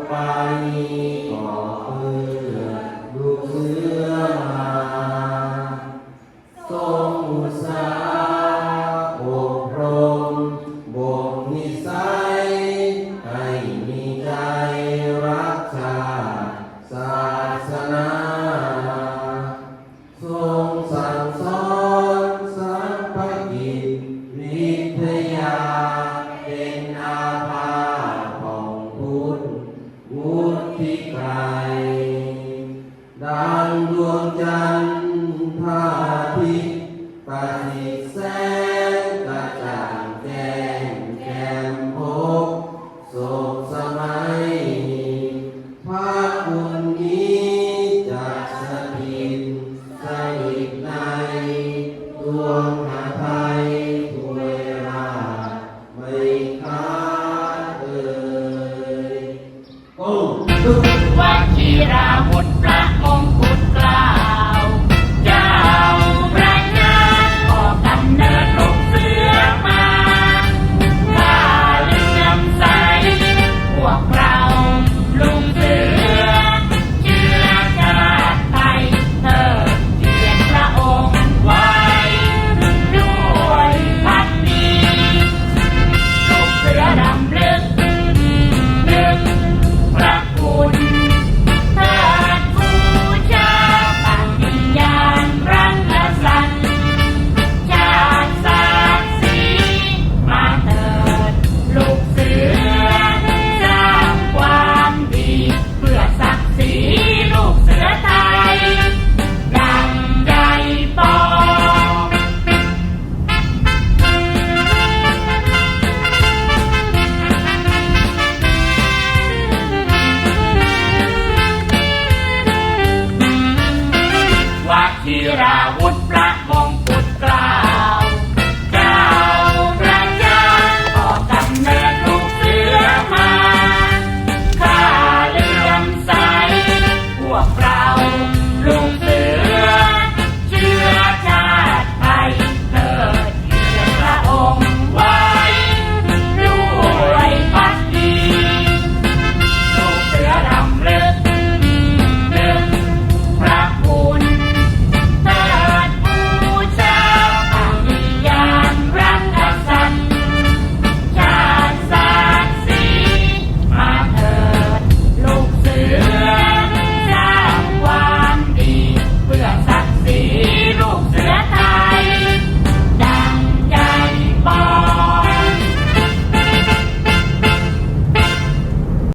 ทรงป ดังดวงจันทร์พาทิตย์ปฏิทธิ์แสงกระจ่างแจ้งแจ่มพกสกสมัยพระคุณนี้จะสถิตสถิตในดวงหาไทยทุเวลาไม่ขาดเลยโอ้สุวัชิราบุต ธีราวุธปร